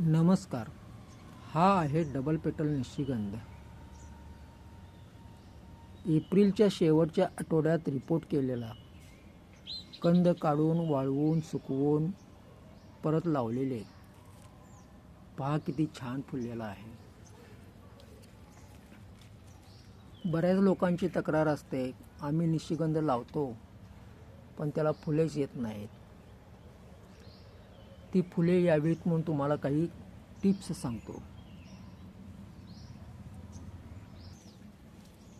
नमस्कार. हा आहे डबल पेटल निशिगंध. एप्रिलच्या शेवटच्या आठवड्यात रिपोर्ट केलेला. कंद काढून वाळवून सुकवून परत लावलेले. पहा किती छान फुललेला आहे. बऱ्याच लोकांची तक्रार असते आम्ही निशिगंध लावतो पण त्याला फुलेच येत नाहीत. ती फुले यावीत म्हणून तुम्हाला काही टिप्स सांगतो.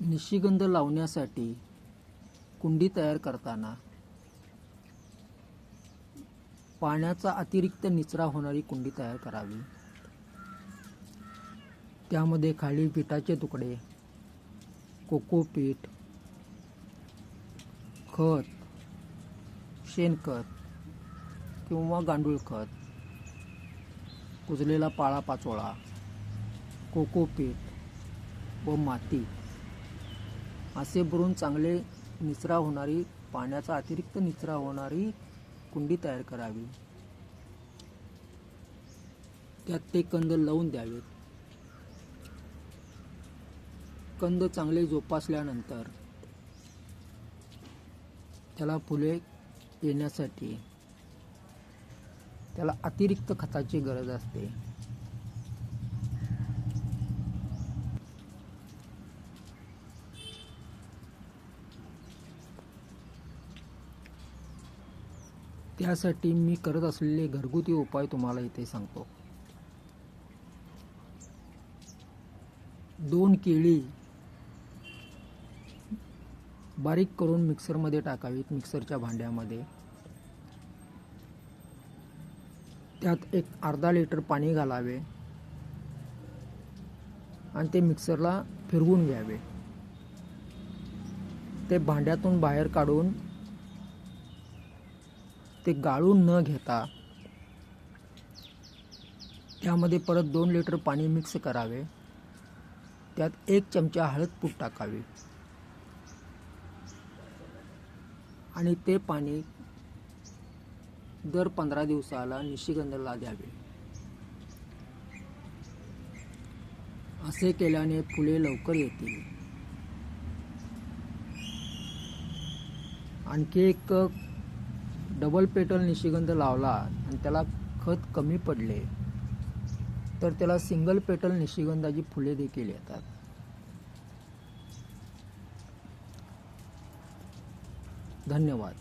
निशिगंध लावण्यासाठी कुंडी तयार करताना पाण्याचा अतिरिक्त निचरा होणारी कुंडी तयार करावी. त्यामध्ये खाली पिठाचे तुकडे कोकोपीठ खत शेणखत किंवा गांडूळ खत कुजलेला पाळा पाचोळा कोकोपीट व माती असे भरून चांगले निचरा होणारी पाण्याचा अतिरिक्त निचरा होणारी कुंडी तयार करावी. त्यात ते कंद लावून द्यावेत. कंद चांगले जोपासल्यानंतर त्याला फुले येण्यासाठी त्याला अतिरिक्त खताची गरज असते. त्यासाठी मी करत असलेले घरगुती उपाय तुम्हाला इथे सांगतो. दोन केळी बारीक करून मिक्सरमध्ये टाकावीत मिक्सरच्या भांड्यामध्ये. त्यात एक अर्धा लिटर पाणी घालावे आणि ते मिक्सरला फिरवून घ्यावे. ते भांड्यातून बाहेर काढून ते गाळून न घेता त्यामध्ये परत दोन लिटर पाणी मिक्स करावे. त्यात एक चमचा हळद पूड टाकावी. आणि ते पाणी दर पंधरा दिवसाला निशिगंधाला द्यावे. असे केल्याने फुले लवकर येतील. आणखी एक डबल पेटल निशिगंध लावला आणि त्याला खत कमी पडले तर त्याला सिंगल पेटल निशिगंधाची फुले देखील येतात. धन्यवाद.